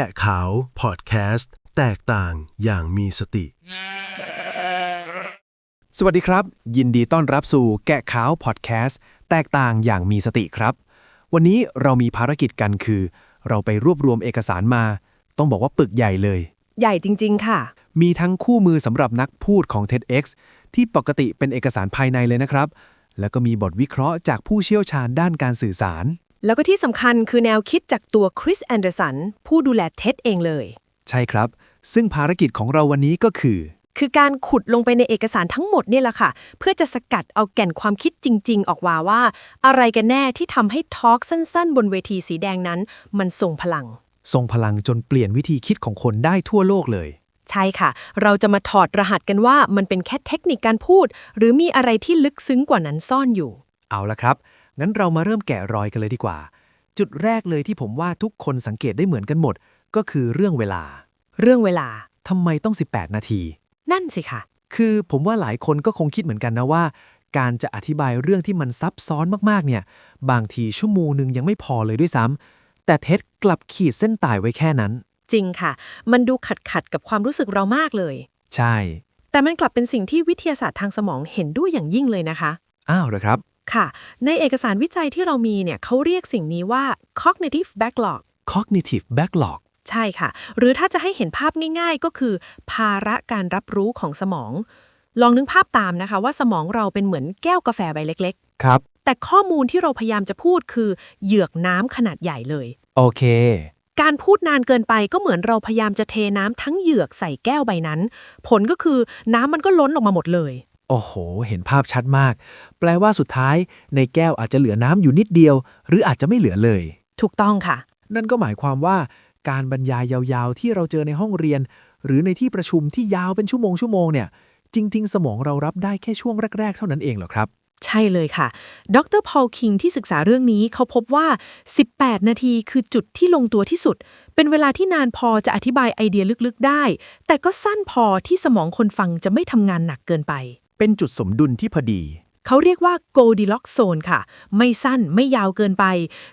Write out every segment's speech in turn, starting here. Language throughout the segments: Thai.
แกะขาวพอดแคสต์แตกต่างอย่างมีสติ สวัสดีครับ ยินดีต้อนรับสู่แกะขาวพอดแคสต์แตกต่างอย่างมีสติครับ วันนี้เรามีภารกิจกันคือ เราไปรวบรวมเอกสารมา ต้องบอกว่าปึกใหญ่เลย ใหญ่จริง ๆ ค่ะ มีทั้งคู่มือสำหรับนักพูดของ TEDx ที่ปกติเป็นเอกสารภายในเลยนะครับ แล้วก็มีบทวิเคราะห์จากผู้เชี่ยวชาญด้านการสื่อสาร แล้วก็ที่สำคัญคือแนวคิดจากตัวคริสแอนเดอร์สันผู้ดูแลเท็ดเองเลย ใช่ครับ ซึ่งภารกิจของเราวันนี้ก็คือ คือการขุดลงไปในเอกสารทั้งหมดเนี่ยแหละค่ะ เพื่อจะสกัดเอาแก่นความคิดจริง ๆ ออกมาว่า อะไรกันแน่ที่ทำให้ทอล์กสั้น ๆ บนเวทีสีแดงนั้น มันทรงพลังทรงพลังจนเปลี่ยนวิธีคิดของคนได้ทั่วโลกเลย ใช่ค่ะ เราจะมาถอดรหัสกันว่ามันเป็นแค่เทคนิคการพูด หรือมีอะไรที่ลึกซึ้งกว่านั้นซ่อนอยู่ เอาละครับ งั้นเรามาเริ่มแกะรอยกันเลยดีกว่า จุดแรกเลยที่ผมว่าทุกคนสังเกตได้เหมือนกันหมด ก็คือเรื่องเวลา เรื่องเวลาทำไมต้อง 18 นาที นั่นสิค่ะ คือผมว่าหลายคนก็คงคิดเหมือนกันนะว่า การจะอธิบายเรื่องที่มันซับซ้อนมากๆเนี่ย บางทีชั่วโมงหนึ่งยังไม่พอเลยด้วยซ้ำแต่เท็ดกลับขีดเส้นตายไว้แค่นั้น จริงค่ะ มันดูขัดขัดๆกับความรู้สึกเรามากเลย ใช่ แต่มันกลับเป็นสิ่งที่วิทยาศาสตร์ทางสมองเห็นด้วยอย่างยิ่งเลยนะคะ อ้าวเหรอครับ ค่ะ ในเอกสารวิจัยที่เรามีเนี่ยเขาเรียกสิ่งนี้ว่า cognitive backlog cognitive backlog ใช่ค่ะ หรือถ้าจะให้เห็นภาพง่าย ๆ ก็คือ ภาระการรับรู้ของสมอง ลองนึกภาพตามนะคะว่าสมองเราเป็นเหมือนแก้วกาแฟใบเล็กครับๆแต่ข้อมูลที่เราพยายามจะพูดคือ เหยือกน้ำขนาดใหญ่เลย โอเค การพูดนานเกินไปก็เหมือนเราพยายามจะเทน้ำทั้งเหยือกใส่แก้วใบนั้น ผลก็คือน้ำมันก็ล้นออกมาหมดเลย โอ้โห เห็นภาพชัดมาก แปลว่าสุดท้าย ในแก้วอาจจะเหลือน้ำอยู่นิดเดียว หรืออาจจะไม่เหลือเลย ถูกต้องค่ะ นั่นก็หมายความว่า การบรรยายยาวๆ ที่เราเจอในห้องเรียน หรือในที่ประชุมที่ยาวเป็นชั่วโมงชั่วโมงเนี่ย จริง ๆ สมองเรารับได้แค่ช่วงแรก ๆ เท่านั้นเองเหรอครับ ใช่เลยค่ะ ดรพอลคิงที่ศึกษาเรื่องนี้เขาพบว่า 18 นาทีคือจุดที่ลงตัวที่สุด เป็นเวลาที่นานพอจะอธิบายไอเดียลึกๆ ได้ แต่ก็สั้นพอที่สมองคนฟังจะไม่ทำงานหนักเกินไป เป็นจุดสมดุลที่พอดี เขาเรียกว่า Goldilocks zone ค่ะ ไม่สั้นไม่ยาวเกินไป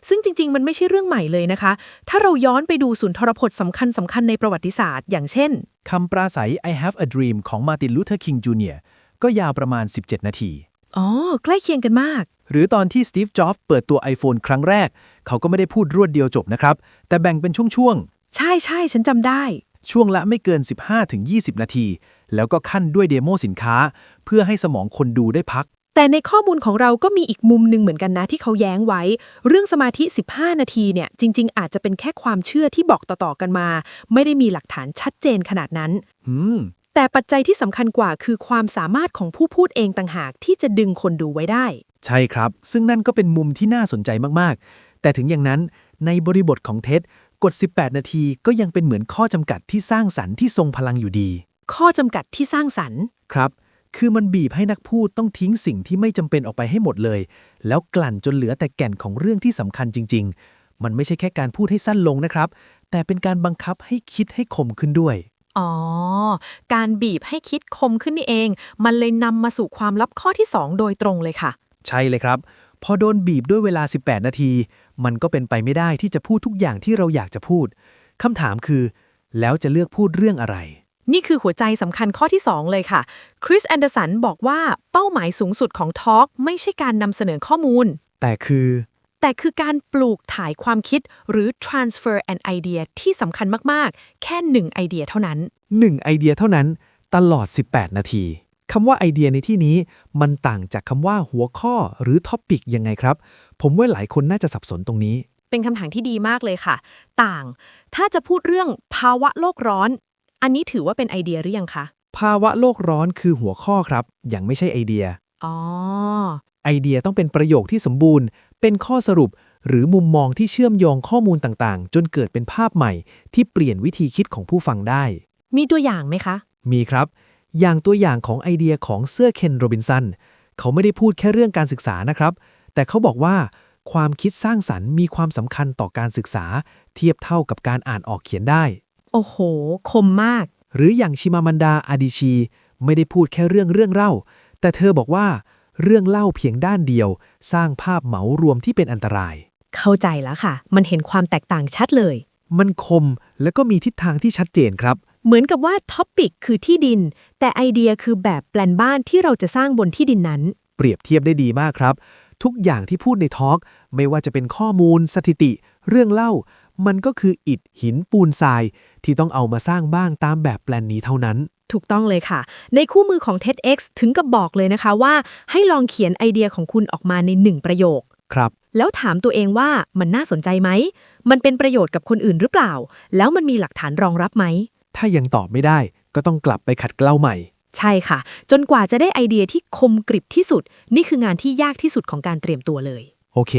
ซึ่งจริง ๆ มันไม่ใช่เรื่องใหม่เลยนะคะ ถ้าเราย้อนไปดูสุนทรพจน์สำคัญสำคัญในประวัติศาสตร์ อย่างเช่นคำปราศัย I have a dream ของมาตินลูเทอร์คิงจูเนียก็ยาวประมาณ 17 นาที อ๋อ ใกล้เคียงกันมาก หรือตอนที่สตีฟจ็อบส์เปิดตัว iPhone ครั้งแรก เขาก็ไม่ได้พูดรวดเดียวจบนะครับ แต่แบ่งเป็นช่วงใช่ใช่ฉันจำได้ๆช่วงละไม่เกิน 15-20 นาที แล้วก็ขั้นด้วยเดโมสินค้า เพื่อให้สมองคนดูได้พัก แต่ในข้อมูลของเราก็มีอีกมุมหนึ่งเหมือนกันนะที่เขาแย้งไว้ เรื่องสมาธิ 15 นาทีเนี่ยจริง ๆ อาจจะเป็นแค่ความเชื่อที่บอกต่อๆกันมา ไม่ได้มีหลักฐานชัดเจนขนาดนั้น อืมแต่ปัจจัยที่สำคัญกว่าคือความสามารถของผู้พูดเองต่างหากที่จะดึงคนดูไว้ได้ ใช่ครับ ซึ่งนั่นก็เป็นมุมที่น่าสนใจมากๆ แต่ถึงอย่างนั้นในบริบทของเท็ดกด 18 นาทีก็ยังเป็นเหมือนข้อจำกัดที่สร้างสรรค์ที่ทรงพลังอยู่ดี ข้อจำกัดที่สร้างสรรค์ ครับ คือมันบีบให้นักพูดต้องทิ้งสิ่งที่ไม่จำเป็นออกไปให้หมดเลย แล้วกลั่นจนเหลือแต่แก่นของเรื่องที่สำคัญจริง ๆ มันไม่ใช่แค่การพูดให้สั้นลงนะครับ แต่เป็นการบังคับให้คิดให้คมขึ้นด้วย อ๋อ การบีบให้คิดคมขึ้นนี่เอง มันเลยนำมาสู่ความลับข้อที่ 2 โดยตรงเลยค่ะ ใช่เลยครับ พอโดนบีบด้วยเวลา 18 นาที มันก็เป็นไปไม่ได้ที่จะพูดทุกอย่างที่เราอยากจะพูดคำถามคือ แล้วจะเลือกพูดเรื่องอะไร นี่คือหัวใจสำคัญข้อที่ 2 เลยค่ะ คริสแอนเดอร์สันบอกว่าเป้าหมายสูงสุดของทอล์กไม่ใช่การนำเสนอข้อมูล แต่คือ แต่คือการปลูกถ่ายความคิดหรือ transfer an idea ที่สำคัญมาก ๆ แค่หนึ่งไอเดียเท่านั้น 1 ไอเดียเท่านั้นตลอด 18 นาที คำว่าไอเดียในที่นี้มันต่างจากคำว่าหัวข้อหรือท็อปิกยังไงครับ ผมว่าหลายคนน่าจะสับสนตรงนี้ เป็นคำถามที่ดีมากเลยค่ะ ต่าง ถ้าจะพูดเรื่องภาวะโลกร้อน อันนี้ถือว่าเป็นไอเดียหรือยังคะ ภาวะโลกร้อนคือหัวข้อครับ ยังไม่ใช่ไอเดีย อ๋อ ไอเดียต้องเป็นประโยคที่สมบูรณ์ เป็นข้อสรุป หรือมุมมองที่เชื่อมโยงข้อมูลต่างๆ จนเกิดเป็นภาพใหม่ ที่เปลี่ยนวิธีคิดของผู้ฟังได้ มีตัวอย่างไหมคะ มีครับ อย่างตัวอย่างของไอเดียของเสื้อเคนโรบินสัน เขาไม่ได้พูดแค่เรื่องการศึกษานะครับ แต่เขาบอกว่า ความคิดสร้างสรรค์มีความสำคัญต่อการศึกษา เทียบเท่ากับการอ่านออกเขียนได้ โอ้โห คมมาก หรืออย่างชิมามันดาอาดิชี ไม่ได้พูดแค่เรื่องเรื่องเล่า แต่เธอบอกว่า เรื่องเล่าเพียงด้านเดียว สร้างภาพเหมารวมที่เป็นอันตราย เข้าใจแล้วค่ะ มันเห็นความแตกต่างชัดเลย มันคมและก็มีทิศทางที่ชัดเจนครับ เหมือนกับว่าท็อปิกคือที่ดิน แต่ไอเดียคือแบบแปลนบ้านที่เราจะสร้างบนที่ดินนั้น เปรียบเทียบได้ดีมากครับ ทุกอย่างที่พูดในทอล์กไม่ว่าจะเป็นข้อมูล สถิติ เรื่องเล่า มันก็คืออิฐหินปูนทราย ที่ต้องเอามาสร้างบ้างตามแบบแปลนนี้เท่านั้น ถูกต้องเลยค่ะ ในคู่มือของ TEDx ถึงกับบอกเลยนะคะว่า ให้ลองเขียนไอเดียของคุณออกมาในหนึ่งประโยค ครับ แล้วถามตัวเองว่ามันน่าสนใจไหม มันเป็นประโยชน์กับคนอื่นหรือเปล่า แล้วมันมีหลักฐานรองรับไหม ถ้ายังตอบไม่ได้ ก็ต้องกลับไปขัดเกลาใหม่ ใช่ค่ะ จนกว่าจะได้ไอเดียที่คมกริบที่สุด นี่คืองานที่ยากที่สุดของการเตรียมตัวเลย โอเค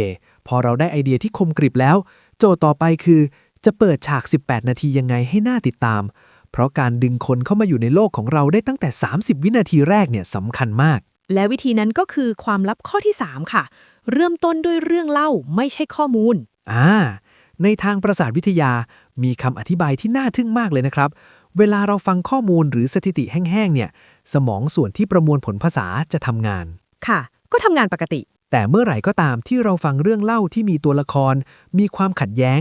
พอเราได้ไอเดียที่คมกริบแล้ว โจทย์ต่อไปคือ จะเปิดฉาก 18 นาทียังไงให้น่าติดตาม เพราะการดึงคนเข้ามาอยู่ในโลกของเราได้ตั้งแต่ 30 วินาทีแรกเนี่ยสำคัญมาก และวิธีนั้นก็คือความลับข้อที่ 3 ค่ะ เริ่มต้นด้วยเรื่องเล่าไม่ใช่ข้อมูล อ่า ในทางประสาทวิทยา มีคำอธิบายที่น่าทึ่งมากเลยนะครับ เวลาเราฟังข้อมูลหรือสถิติแห้งๆ เนี่ย สมองส่วนที่ประมวลผลภาษาจะทำงาน ค่ะ ก็ทำงานปกติ แต่เมื่อไหร่ก็ตามที่เราฟังเรื่องเล่าที่มีตัวละคร มีความขัดแย้ง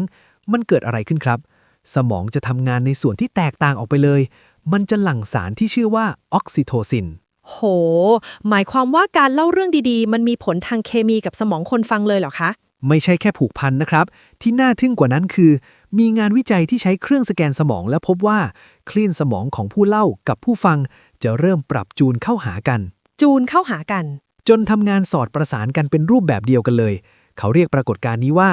มันเกิดอะไรขึ้นครับ สมองจะทำงานในส่วนที่แตกต่างออกไปเลย มันจะหลั่งสารที่ชื่อว่าออกซิโทซิน โห หมายความว่าการเล่าเรื่องดีๆ มันมีผลทางเคมีกับสมองคนฟังเลยเหรอคะ ไม่ใช่แค่ผูกพันนะครับ ที่น่าทึ่งกว่านั้นคือ มีงานวิจัยที่ใช้เครื่องสแกนสมองและพบว่า คลื่นสมองของผู้เล่ากับผู้ฟัง จะเริ่มปรับจูนเข้าหากัน จูนเข้าหากัน จนทำงานสอดประสานกันเป็นรูปแบบเดียวกันเลย เขาเรียกปรากฏการณ์นี้ว่า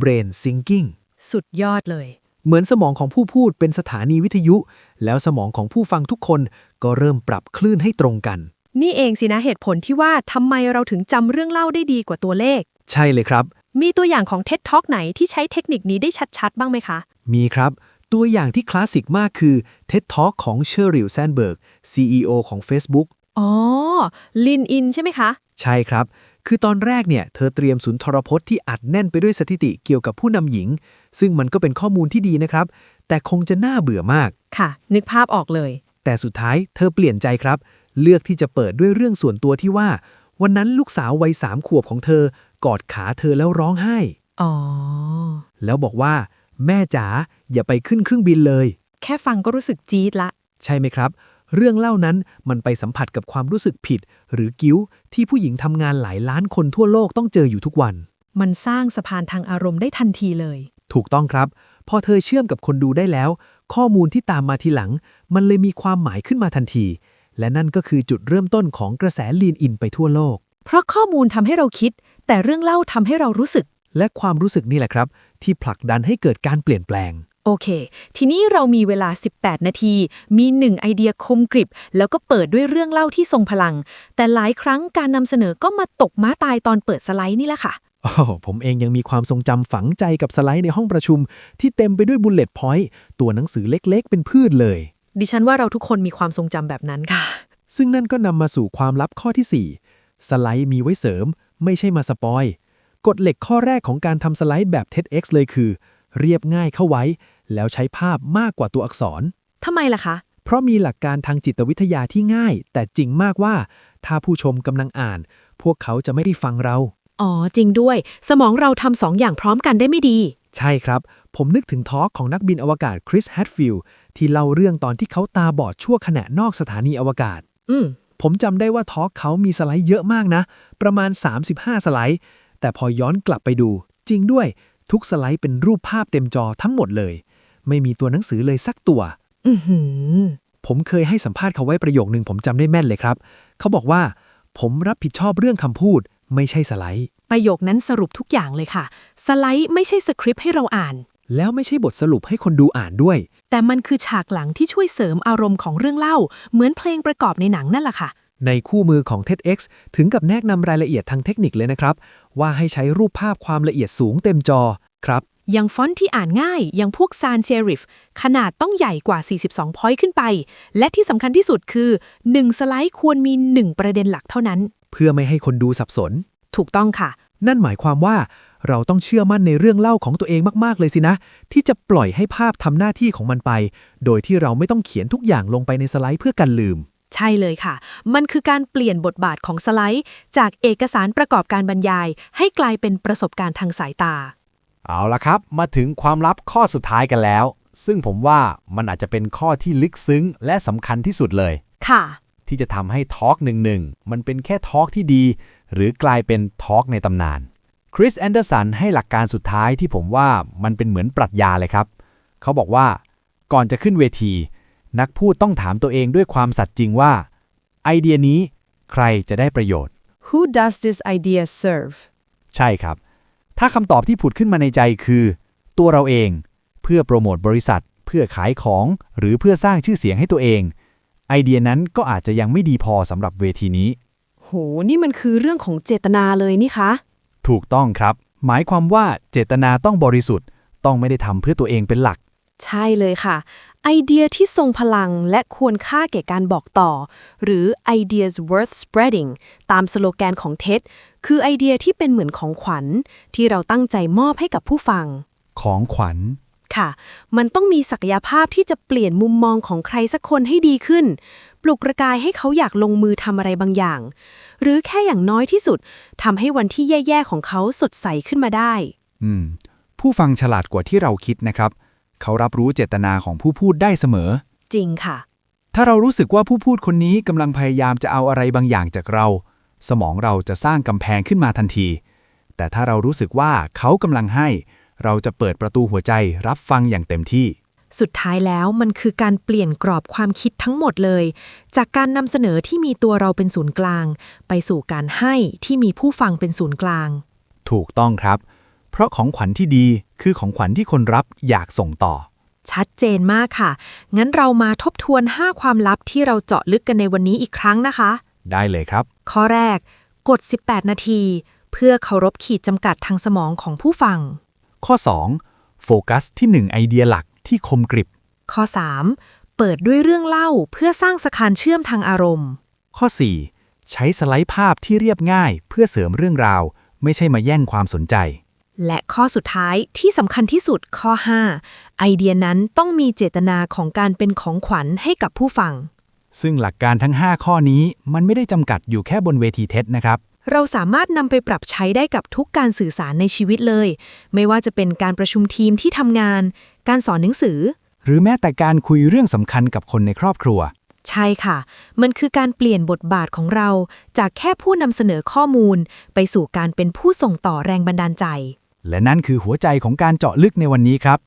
brain syncing สุดยอดเลย เหมือนสมองของผู้พูดเป็นสถานีวิทยุ แล้วสมองของผู้ฟังทุกคนก็เริ่มปรับคลื่นให้ตรงกัน นี่เองสินะเหตุผลที่ว่าทำไมเราถึงจำเรื่องเล่าได้ดีกว่าตัวเลข ใช่เลยครับ มีตัวอย่างของ TED Talk ไหนที่ใช้เทคนิคนี้ได้ชัดๆ บ้างไหมคะ มีครับ ตัวอย่างที่คลาสสิกมากคือ TED Talk ของเชอริลแซนเบิร์ก CEO ของ Facebook อ๋อลินอินใช่ไหมคะ ใช่ครับ คือตอนแรกเนี่ย เธอเตรียมศูนย์ทรพจน์ที่อัดแน่นไปด้วยสถิติเกี่ยวกับผู้นำหญิง ซึ่งมันก็เป็นข้อมูลที่ดีนะครับ แต่คงจะน่าเบื่อมาก ค่ะ นึกภาพออกเลย แต่สุดท้ายเธอเปลี่ยนใจครับ เลือกที่จะเปิดด้วยเรื่องส่วนตัวที่ว่า วันนั้นลูกสาววัยสามขวบของเธอ กอดขาเธอแล้วร้องไห้ อ๋อ แล้วบอกว่า แม่จ๋าอย่าไปขึ้นเครื่องบินเลย แค่ฟังก็รู้สึกจี๊ดละ ใช่ไหมครับ เรื่องเล่านั้นมันไปสัมผัสกับความรู้สึกผิด หรือกิ้ว ที่ผู้หญิงทำงานหลายล้านคนทั่วโลกต้องเจออยู่ทุกวัน มันสร้างสะพานทางอารมณ์ได้ทันทีเลย ถูกต้องครับ พอเธอเชื่อมกับคนดูได้แล้ว ข้อมูลที่ตามมาทีหลัง มันเลยมีความหมายขึ้นมาทันที และนั่นก็คือจุดเริ่มต้นของกระแสลีนอินไปทั่วโลก เพราะข้อมูลทำให้เราคิด แต่เรื่องเล่าทำให้เรารู้สึก และความรู้สึกนี่แหละครับ ที่ผลักดันให้เกิดการเปลี่ยนแปลง โอเค ทีนี้เรามีเวลา 18 นาที มีหนึ่งไอเดียคมกริบ แล้วก็เปิดด้วยเรื่องเล่าที่ทรงพลัง แต่หลายครั้งการนำเสนอก็มาตกม้าตายตอนเปิดสไลด์นี่แหละค่ะ โอ้โหผมเองยังมีความทรงจำฝังใจกับสไลด์ในห้องประชุม ที่เต็มไปด้วยบุลเลต์พอยต์ตัวหนังสือเล็กๆ เป็นพืชเลย ดิฉันว่าเราทุกคนมีความทรงจำแบบนั้นค่ะ ซึ่งนั่นก็นำมาสู่ความลับข้อที่ 4 สไลด์มีไว้เสริม ไม่ใช่มาสปอยกฎเหล็กข้อแรกของการทำสไลด์แบบ TEDx เลยคือ เรียบง่ายเข้าไว้ แล้วใช้ภาพมากกว่าตัวอักษรทำไมล่ะคะ เพราะมีหลักการทางจิตวิทยาที่ง่าย แต่จริงมากว่า ถ้าผู้ชมกำลังอ่าน พวกเขาจะไม่ได้ฟังเรา อ๋อ จริงด้วย สมองเราทำสองอย่างพร้อมกันได้ไม่ดี ใช่ครับ ผมนึกถึงทอล์กของนักบินอวกาศคริสแฮตฟิลด์ที่เล่าเรื่องตอนที่เขาตาบอดชั่วขณะนอกสถานีอวกาศ อืม ผมจำได้ว่าทอล์กเขามีสไลด์เยอะมากนะ ประมาณ 35 สไลด์ แต่พอย้อนกลับไปดู จริงด้วย ทุกสไลด์เป็นรูปภาพเต็มจอทั้งหมดเลย ไม่มีตัวหนังสือเลยสักตัว อือหือ ผมเคยให้สัมภาษณ์เขาไว้ประโยคนึงผมจำได้แม่นเลยครับ เขาบอกว่า ผมรับผิดชอบเรื่องคำพูด ไม่ใช่สไลด์ ประโยคนั้นสรุปทุกอย่างเลยค่ะ สไลด์ไม่ใช่สคริปต์ให้เราอ่าน แล้วไม่ใช่บทสรุปให้คนดูอ่านด้วย แต่มันคือฉากหลังที่ช่วยเสริมอารมณ์ของเรื่องเล่า เหมือนเพลงประกอบในหนังนั่นแหละค่ะ ในคู่มือของ TEDx ถึงกับแนะนำรายละเอียดทางเทคนิคเลยนะครับ ว่าให้ใช้รูปภาพความละเอียดสูงเต็มจอครับอย่างฟอนต์ที่อ่านง่าย อย่างพวกซานเซริฟ ขนาดต้องใหญ่กว่า 42 พอยต์ขึ้นไป และที่สำคัญที่สุดคือ 1 สไลด์ควรมี 1 ประเด็นหลักเท่านั้นเพื่อไม่ให้คนดูสับสน ถูกต้องค่ะ นั่นหมายความว่าเราต้องเชื่อมั่นในเรื่องเล่าของตัวเองมากๆเลยสินะ ที่จะปล่อยให้ภาพทำหน้าที่ของมันไป โดยที่เราไม่ต้องเขียนทุกอย่างลงไปในสไลด์เพื่อกันลืม ใช่เลยค่ะ มันคือการเปลี่ยนบทบาทของสไลด์ จากเอกสารประกอบการบรรยาย ให้กลายเป็นประสบการณ์ทางสายตา เอาละครับ มาถึงความลับข้อสุดท้ายกันแล้ว ซึ่งผมว่ามันอาจจะเป็นข้อที่ลึกซึ้งและสำคัญที่สุดเลย ค่ะ ที่จะทำให้ทอล์กหนึ่งหนึ่งมันเป็นแค่ทอล์กที่ดี หรือกลายเป็นทอล์กในตำนานคริสแอนเดอร์สันให้หลักการสุดท้ายที่ผมว่ามันเป็นเหมือนปรัชญาเลยครับ เขาบอกว่าก่อนจะขึ้นเวที นักพูดต้องถามตัวเองด้วยความสัตย์จริงว่า ไอเดียนี้ใครจะได้ประโยชน์ Who does this idea serve ใช่ครับ ถ้าคำตอบที่ผุดขึ้นมาในใจคือ ตัวเราเอง เพื่อโปรโมทบริษัท เพื่อขายของ หรือเพื่อสร้างชื่อเสียงให้ตัวเอง ไอเดียนั้นก็อาจจะยังไม่ดีพอสำหรับเวทีนี้ โห นี่มันคือเรื่องของเจตนาเลยนี่คะ ถูกต้องครับ หมายความว่าเจตนาต้องบริสุทธิ์ ต้องไม่ได้ทำเพื่อตัวเองเป็นหลัก ใช่เลยค่ะ ไอเดียที่ทรงพลังและควรค่าแก่การบอกต่อ หรือ ideas worth spreading ตามสโลแกนของเท็ดคือไอเดียที่เป็นเหมือนของขวัญ ที่เราตั้งใจมอบให้กับผู้ฟัง ของขวัญ ค่ะ มันต้องมีศักยภาพที่จะเปลี่ยนมุมมองของใครสักคนให้ดีขึ้น ปลุกระกายให้เขาอยากลงมือทำอะไรบางอย่าง หรือแค่อย่างน้อยที่สุดทำให้วันที่แย่ๆของเขาสดใสขึ้นมาได้ อืม ผู้ฟังฉลาดกว่าที่เราคิดนะครับ เขารับรู้เจตนาของผู้พูดได้เสมอ จริงค่ะ ถ้าเรารู้สึกว่าผู้พูดคนนี้กำลังพยายามจะเอาอะไรบางอย่างจากเรา สมองเราจะสร้างกำแพงขึ้นมาทันที แต่ถ้าเรารู้สึกว่าเขากำลังให้ เราจะเปิดประตูหัวใจรับฟังอย่างเต็มที่ สุดท้ายแล้วมันคือการเปลี่ยนกรอบความคิดทั้งหมดเลย จากการนำเสนอที่มีตัวเราเป็นศูนย์กลาง ไปสู่การให้ที่มีผู้ฟังเป็นศูนย์กลาง ถูกต้องครับ เพราะของขวัญที่ดีคือของขวัญที่คนรับอยากส่งต่อ ชัดเจนมากค่ะ งั้นเรามาทบทวน 5 ความลับที่เราเจาะลึกกันในวันนี้อีกครั้งนะคะ ได้เลยครับ ข้อแรก กด 18 นาที เพื่อเคารพขีดจำกัดทางสมองของผู้ฟัง ข้อ 2 โฟกัสที่หนึ่งไอเดียหลักที่คมกริบ ข้อ 3 เปิดด้วยเรื่องเล่าเพื่อสร้างสะพานเชื่อมทางอารมณ์ ข้อ 4 ใช้สไลด์ภาพที่เรียบง่ายเพื่อเสริมเรื่องราว ไม่ใช่มาแย่งความสนใจ และข้อสุดท้ายที่สำคัญที่สุดข้อ 5 ไอเดียนั้นต้องมีเจตนาของการเป็นของขวัญให้กับผู้ฟัง ซึ่งหลักการทั้ง 5 ข้อนี้มันไม่ได้จำกัดอยู่แค่บนเวทีเท็ดนะครับ เราสามารถนำไปปรับใช้ได้กับทุกการสื่อสารในชีวิตเลย ไม่ว่าจะเป็นการประชุมทีมที่ทำงาน การสอนหนังสือ หรือแม้แต่การคุยเรื่องสำคัญกับคนในครอบครัว ใช่ค่ะ มันคือการเปลี่ยนบทบาทของเรา จากแค่ผู้นำเสนอข้อมูล ไปสู่การเป็นผู้ส่งต่อแรงบันดาลใจ และนั่นคือหัวใจของการเจาะลึกในวันนี้ครับ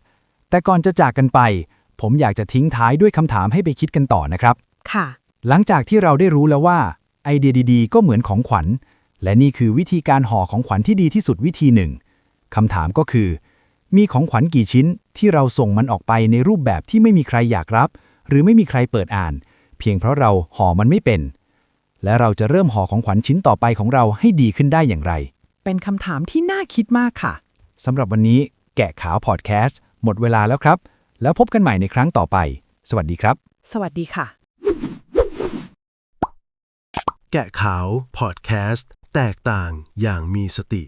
แต่ก่อนจะจากกันไป ผมอยากจะทิ้งท้ายด้วยคำถามให้ไปคิดกันต่อนะครับ ค่ะ หลังจากที่เราได้รู้แล้วว่า ไอเดียดี ๆ ก็เหมือนของขวัญ และนี่คือวิธีการห่อของขวัญที่ดีที่สุดวิธีหนึ่งคำถามก็คือ มีของขวัญกี่ชิ้นที่เราส่งมันออกไปในรูปแบบที่ไม่มีใครอยากรับ หรือไม่มีใครเปิดอ่าน เพียงเพราะเราห่อมันไม่เป็น และเราจะเริ่มห่อของขวัญชิ้นต่อไปของเราให้ดีขึ้นได้อย่างไร เป็นคำถามที่น่าคิดมากค่ะสำหรับวันนี้แกะขาวพอดแคสต์หมดเวลาแล้วครับ แล้วพบกันใหม่ในครั้งต่อไป สวัสดีครับ สวัสดีค่ะ แกะขาวพอดแคสต์ แตกต่างอย่างมีสติ